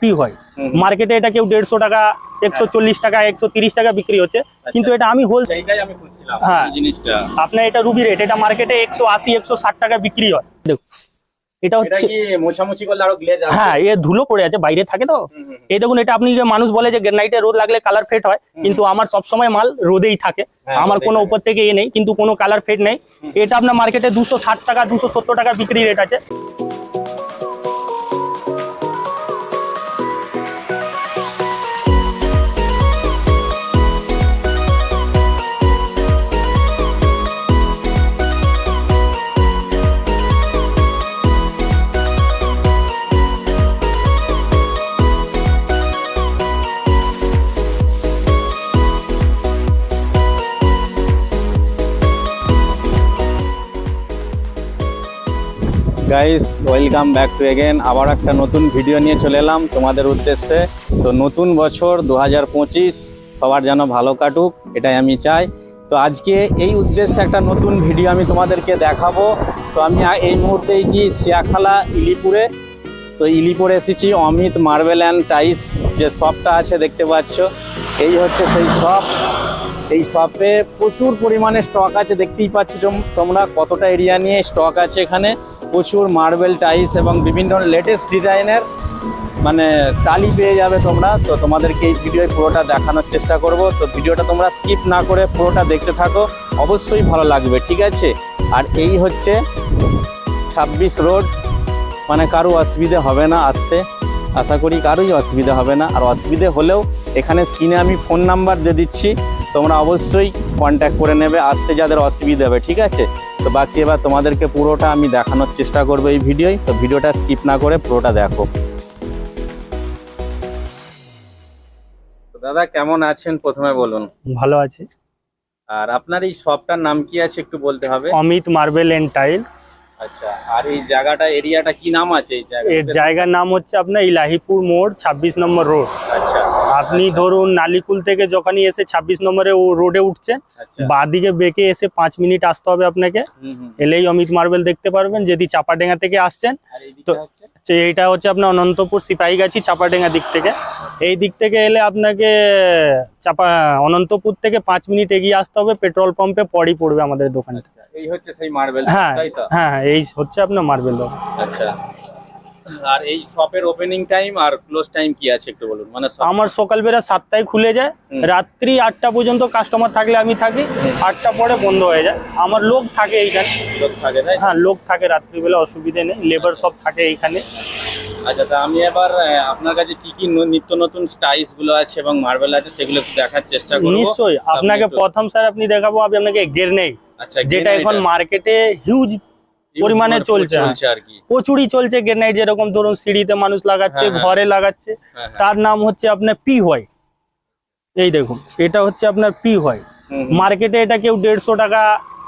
P হয়। মার্কেটে এটা কেউ দেড়শো টাকা একশো চল্লিশ টাকা একশো তিরিশ টাকা বিক্রি হচ্ছে। কিন্তু এটা আমি হোল হ্যাঁ। জিনিসটা। আপনার এটা রুবি রেট এটা মার্কেটে একশো আশি একশো ষাট টাকা বিক্রি হয়। দেখুন এটা এটা হচ্ছে মোছামুছি করলে আরও গ্লেজ আসবে? হ্যাঁ এ ধুলো পড়ে আছে বাইরে থাকে তো। এই দেখুন এটা আপনি যে মানুষ বলে যে গ্রেনাইটে রোদ লাগলে কালার ফেড হয় কিন্তু আমার সব সময় মাল রোদেই থাকে। হ্যাঁ, আমার কোনো উপর থেকে এ নেই কিন্তু কোনো কালার ফেড নেই। এটা আপনার মার্কেটে দুশো ষাট টাকা দুশো সত্তর টাকা বিক্রি রেট আছে। Guys welcome back to again আবার একটা নতুন ভিডিও নিয়ে চলে এলাম তোমাদের উদ্দেশ্যে। তো নতুন বছর দু হাজার পঁচিশ, সবার যেন ভালো কাটুক, এটাই আমি চাই। তো আজকে এই উদ্দেশ্যে একটা নতুন ভিডিও আমি তোমাদেরকে দেখাবো। তো আমি এই মুহূর্তে এসেছি শিয়াখালা, ইলিপুরে। তো ইলিপুরে এসেছি, অমিত, মার্বেল অ্যান্ড টাইস যে শপটা আছে, দেখতে পাচ্ছ। এই হচ্ছে সেই শপ। এই শপে প্রচুর পরিমাণে স্টক আছে, দেখতেই পাচ্ছ তোমরা কতটা এরিয়া নিয়ে স্টক আছে এখানে। প্রচুর মার্বেল, টাইলস এবং বিভিন্ন লেটেস্ট ডিজাইনের মানে টালি পেয়ে যাবে তোমরা। তো তোমাদেরকে এই ভিডিওয় পুরোটা দেখানোর চেষ্টা করব। তো ভিডিওটা তোমরা স্কিপ না করে পুরোটা দেখতে থাকো। অবশ্যই ভালো লাগবে, ঠিক আছে? আর এই হচ্ছে ছাব্বিশ রোড। মানে কারও অসুবিধে হবে না আসতে। আশা করি কারোই অসুবিধা হবে না। আর অসুবিধে হলেও এখানে স্ক্রিনে আমি ফোন নাম্বার দিয়ে দিচ্ছি। তোমরা অবশ্যই কন্ট্যাক্ট করে নেবে। আসতে যাদের অসুবিধা হবে, ঠিক আছে? তো বাকি এবার তোমাদেরকে পুরোটা আমি দেখানোর চেষ্টা করব এই ভিডিওয় তো ভিডিওটা স্কিপ না করে পুরোটা দেখো। দাদা কেমন আছেন? প্রথমে বলুন। ভালো আছে। আর আপনার এই শপটার নাম কি আছে একটু বলতে হবে? Amit marble and tile. আচ্ছা আর এই জায়গাটা এরিয়াটা কি নাম আছে এই এর জায়গার নাম হচ্ছে আপনার ইলাহিপুর মোড় ছাব্বিশ নম্বর রোড। আচ্ছা আপনি ধরুন নালিকুল থেকে যখনই এসে ছাব্বিশ নম্বরে ও রোডে উঠছেন আচ্ছা। বাদিকে বেঁকে এসে পাঁচ মিনিট আসতে হবে আপনাকে। এলেই অমিত মার্বেল দেখতে পারবেন যদি চাপাডেঙ্গা থেকে আসছেন। তো এইটা হচ্ছে আপনার অনন্তপুর সিপাহীগাছি চাপাডেঙ্গা দিক থেকে। এই দিক থেকে এলে আপনাকে চাপা অনন্তপুর থেকে পাঁচ মিনিট এগিয়ে আসতে হবে পেট্রোল পাম্পে পরই পড়বে আমাদের দোকানে আচ্ছা এই হচ্ছে সেই মার্বেল হ্যাঁ হ্যাঁ হ্যাঁ, এই হচ্ছে আপনার মার্বেল দোকান। আচ্ছা। আর এই শপের ওপেনিং টাইম আর ক্লোজ টাইম কি আছে একটু বলুন? মানে আমার সকালবেলা সাতটায় খুলে যায় রাত্রি আটটা পর্যন্ত কাস্টমার থাকলে আমি থাকি আটটা পরে বন্ধ হয়ে যায়। আমার লোক থাকে এইখানে। লোক থাকে তাই? হ্যাঁ লোক থাকে রাত্রিবেলা অসুবিধে নেই লেবার সব থাকে এইখানে। আচ্ছা তা আমি এবার আপনার কাছে কি কি নিত্য নতুন স্টাইলসগুলো আছে এবং মার্বেল আছে সেগুলো দেখার চেষ্টা করব। নিশ্চয়ই আপনাকে প্রথম স্যার আপনি দেখাবো আমি আপনাকে গ্রেনেড আচ্ছা যেটা এখন মার্কেটে হিউজ পরিমাণে চলছে, হ্যাঁ। আর কি। প্রচুরই চলছে গ্রেনাইট যেরকম ধরুন সিঁড়িতে মানুষ লাগাচ্ছে হ্যাঁ, হ্যাঁ। ঘরে লাগাচ্ছে হ্যাঁ, হ্যাঁ। তার নাম হচ্ছে আপনার পি হোয়াই এই দেখুন এটা হচ্ছে আপনার পি হুম। মার্কেটে এটা কেউ দেড়শো টাকা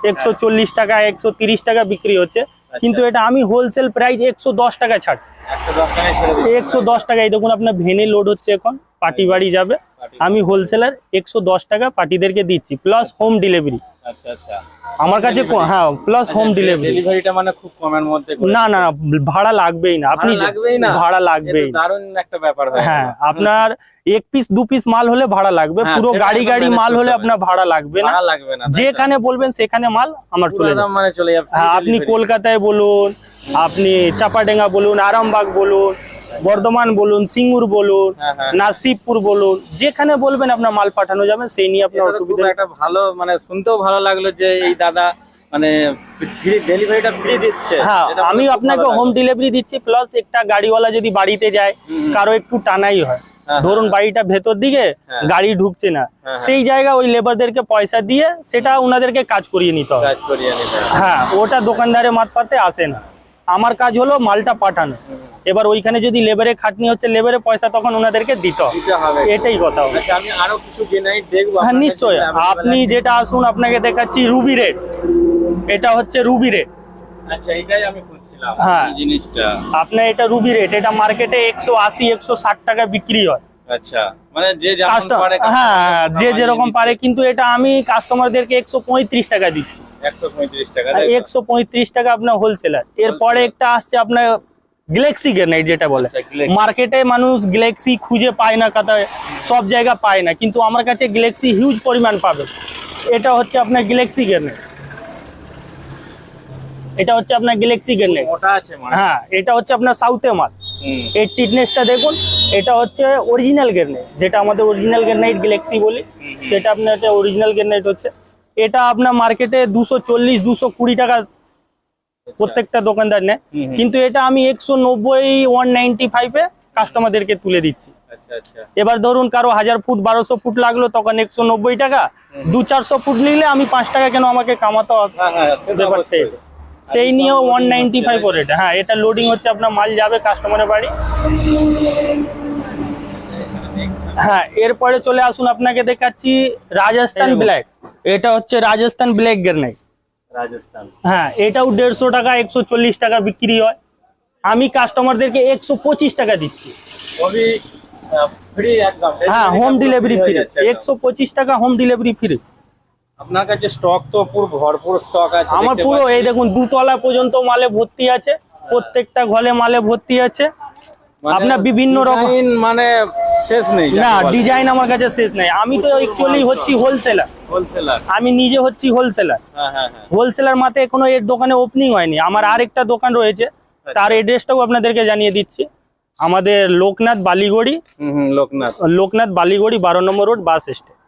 একশো চল্লিশ টাকা একশো তিরিশ টাকা বিক্রি হচ্ছে। কিন্তু এটা আমি হোলসেল প্রাইস একশো দশ টাকা ছাড়ছি। একশো দশ টাকায় একশো দশ টাকা এই দেখুন আপনার ভেনে লোড হচ্ছে এখন। পার্টি বাড়ি যাবে। আমি হোলসেলার একশো দশ টাকা পার্টিদেরকে দিচ্ছি প্লাস হোম ডেলিভারি আচ্ছা আচ্ছা। আমার কাছে হ্যাঁ প্লাস হোম ডেলিভারি ডেলিভারিটা মানে খুব কমের মধ্যে না না ভাড়া লাগবেই না। আপনি ভাড়া লাগবেই না? ভাড়া লাগবেই দারুণ একটা ব্যাপার হ্যাঁ আপনার এক পিস দু পিস মাল হলে ভাড়া লাগবে। হ্যাঁ, পুরো গাড়ি গাড়ি মাল হলে আপনার ভাড়া লাগবে না। লাগবে না যেখানে বলবেন সেখানে মাল আমার চলে যাবে। মানে চলে যাবে। হ্যাঁ আপনি কলকাতায় বলুন আপনি চাপাডেঙ্গা বলুন আরামবাগ বলুন বর্ধমান বলুন সিঙ্গুর বলুন হ্যাঁ, হ্যাঁ। নাসিবপুর বলুন যেখানে বলবেন আপনার মাল পাঠানো যাবে সেই নিয়ে আপনার অসুবিধা একটা ভালো মানে শুনতেও ভালো লাগল যে এই দাদা মানে ফ্রি ডেলিভারিটা ফ্রি দিচ্ছে হ্যাঁ আমি আপনাকে হোম ডেলিভারি দিচ্ছি প্লাস একটা গাড়িওয়ালা যদি বাড়িতে যায়। কারও একটু টানাই হয় ধরুন বাড়িটা ভেতর দিকে। গাড়ি ঢুকছে না। সেই জায়গা ওই লেবারদেরকে পয়সা দিয়ে সেটা ওনাদেরকে কাজ করিয়ে নিতে হবে। হ্যাঁ ওটা দোকানদারের মারফতে আসে না আমার কাজ হলো মালটা পাঠানো। এবার ওইখানে যদি লেবারে খাটনি হচ্ছে লেবারে পয়সা তখন ওনাদেরকে দিতে হবে। এটাই কথা আচ্ছা আমি আরও কিছু দেখব হ্যাঁ নিশ্চয়ই। আপনি যেটা আসুন আপনাকে দেখাচ্ছি রুবি রেট এটা হচ্ছে রুবি রেট আচ্ছা খুঁজছিলাম হ্যাঁ। আপনার এটা রুবি রেট এটা মার্কেটে একশো আশি একশো ষাট টাকা বিক্রি হয়। আচ্ছা মানে যে হ্যাঁ হ্যাঁ, যে যেরকম পারে কিন্তু এটা আমি কাস্টমারদেরকে একশো পঁয়ত্রিশ টাকা দিচ্ছি। একশো পঁয়ত্রিশ টাকা আপনার হোলসেলার এরপরে একটা আসছে আপনার গ্যালাক্সি গ্রেনাইট যেটা বলে। আচ্ছা, মার্কেটে মানুষ গ্যালাক্সি খুঁজে পায় না কাতায় সব জায়গা পায় না কিন্তু আমার কাছে গ্যালাক্সি হিউজ পরিমাণ পাবে। এটা হচ্ছে আপনার গ্যালাক্সি গ্রেনাইট এটা হচ্ছে আপনার গ্যালাক্সি আছে মানে হ্যাঁ এটা হচ্ছে আপনার সাউথে মাল এর টিটনেসটা দেখুন এটা হচ্ছে অরিজিনাল গ্রেনাইট যেটা আমাদের অরিজিনাল গ্রেনাইট গ্যালাক্সি বলি সেটা আপনার এটা অরিজিনাল গ্রেনাইট হচ্ছে। এটা আপনার মার্কেটে দুশো চল্লিশ দুশো কুড়ি টাকা প্রত্যেকটা দোকানদার নেয়। কিন্তু এটা আমি একশো নব্বই ওয়ান নাইনটি ফাইভে কাস্টমারদেরকে তুলে দিচ্ছি। আচ্ছা আচ্ছা। এবার ধরুন কারও হাজার ফুট বারোশো ফুট লাগল তখন একশো নব্বই টাকা দু চারশো ফুট নিলে আমি পাঁচ টাকা কেন আমাকে কামাতে হবে? হ্যাঁ হ্যাঁ ব্যাপারটা সেই নিয়েও ওয়ান নাইনটি ফাইভ? করে এটা হ্যাঁ এটা লোডিং হচ্ছে আপনার মাল যাবে কাস্টমারের বাড়ি। হ্যাঁ এরপরে চলে আসুন আপনাকে দেখাচ্ছি রাজস্থান ব্ল্যাক এটা হচ্ছে রাজস্থান ব্ল্যাক গ্রেনাইট। রাজস্থান। হ্যাঁ এটাও দেড়শো টাকা একশো চল্লিশ টাকা বিক্রি হয়। আমি কাস্টমারদেরকে একশো পঁচিশ টাকা দিচ্ছি। হ্যাঁ হোম ডেলিভারি ফ্রি একশো পঁচিশ টাকা হোম ডেলিভারি ফ্রি আপনার কাছে স্টক তো পুরো ভরপুর স্টক আছে আমার পুরো এই দেখুন দুতলা পর্যন্ত মালে ভর্তি আছে প্রত্যেকটা ঘরে মালে ভর্তি আছে। মানে আপনার বিভিন্ন রকম মানে শেষ নেই না ডিজাইন আমার কাছে শেষ নেই। আমি তো অ্যাকচুয়ালি হচ্ছি হোলসেলার হোলসেলার আমি নিজে হচ্ছি হোলসেলার হ্যাঁ হ্যাঁ হ্যাঁ। হোলসেলার মাতে এখনও এর দোকানে ওপেনিং হয়নি। আমার আরেকটা দোকান রয়েছে। তার এড্রেসটাও আপনাদেরকে জানিয়ে দিচ্ছি। আমাদের লোকনাথ বালিগড়ি লোকনাথ। লোকনাথ বালিগড়ি বারো নম্বর রোড বাস স্ট্যান্ড আচ্ছা আচ্ছা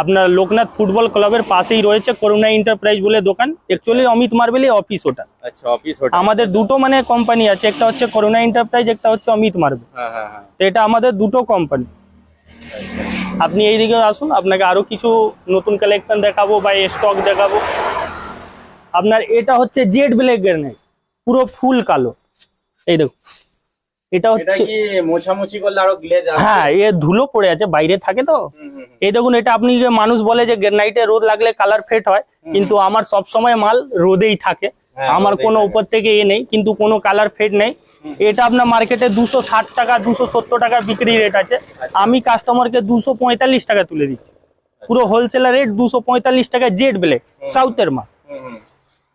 আপনার লোকনাথ ফুটবল ক্লাবের পাশেই রয়েছে করুণা এন্টারপ্রাইজ বলে দোকান। অ্যাকচুয়ালি অমিত মার্বেলের অফিস ওটা। আচ্ছা অফিস ওটা। আমাদের দুটো মানে কোম্পানি আছে একটা হচ্ছে করুণা এন্টারপ্রাইজ একটা হচ্ছে অমিত মার্বেল। হ্যাঁ হ্যাঁ হ্যাঁ। তো এটা আমাদের দুটো কোম্পানি আচ্ছা আপনি এইদিকে আসুন আপনাকে আরও কিছু নতুন কালেকশন দেখাবো বা স্টক দেখাবো। আপনার এটা হচ্ছে জেড ব্ল্যাক গ্রেনাইট পুরো ফুল কালো। এই দেখুন। এটা হচ্ছে মোছামুছি করলে আরও গ্লেজ হ্যাঁ এ ধুলো পড়ে আছে বাইরে থাকে তো। এই দেখুন এটা আপনি যে মানুষ বলে যে গ্রেনাইটে রোদ লাগলে কালার ফেট হয় কিন্তু আমার সব সময় মাল রোদেই থাকে। হ্যাঁ, আমার কোনো উপর থেকে এ নেই কিন্তু কোনো কালার ফেড নেই। এটা আপনার মার্কেটে দুশো ষাট টাকা দুশো সত্তর টাকা বিক্রি রেট আছে। আমি কাস্টমারকে দুশো পঁয়তাল্লিশ টাকা তুলে দিচ্ছি। পুরো হোলসেলার রেট দুশো পঁয়তাল্লিশ টাকা জেড ব্ল্যাক সাউথের মাল।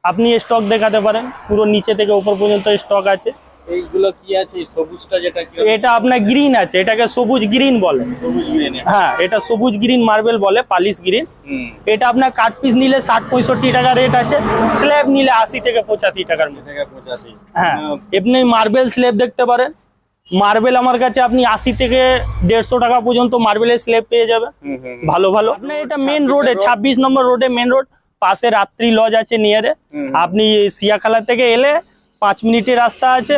আপনি স্টক দেখাতে পারেন পুরো নিচে থেকে উপর পর্যন্ত স্টক আছে। এইগুলো কি আছে? সবুজটা যেটা কি এটা আপনার গ্রিন আছে এটাকে সবুজ গ্রিন বলে। সবুজ বিরিয়ানি হ্যাঁ এটা সবুজ গ্রিন মার্বেল বলে পালিশ গ্রিন এটা আপনার কাট পিস নিলে ষাট পঁয়ষট্টি টাকা রেট আছে স্ল্যাব নিলে আশি থেকে পঁচাশি টাকার মধ্যে পঁচাশি। হ্যাঁ এমনি মার্বেল স্ল্যাব দেখতে পারেন। মার্বেল আমার কাছে আপনি আশি থেকে দেড়শো টাকা পর্যন্ত মার্বেলের স্ল্যাব পেয়ে হুম ভালো ভালো। আপনার এটা মেন রোডে ছাব্বিশ নম্বর রোডে মেন রোড পাশে রাত্রি লজ আছে নিয়ারে আপনি সিয়াখালা থেকে এলে পাঁচ মিনিটের রাস্তা আছে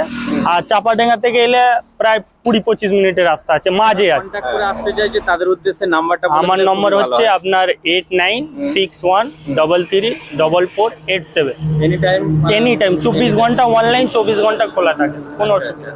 আর চাপাডাঙ্গা থেকে এলে প্রায় কুড়ি পঁচিশ মিনিটের রাস্তা আছে মাঝে আছে। আসতে চাইছে তাদের উদ্দেশ্যে নাম্বারটা আমার নম্বর হচ্ছে আপনার eight nine six one double three double four eight seven. Any time any time চব্বিশ ঘণ্টা অনলাইন চব্বিশ ঘণ্টা খোলা থাকে কোনো অসুবিধা।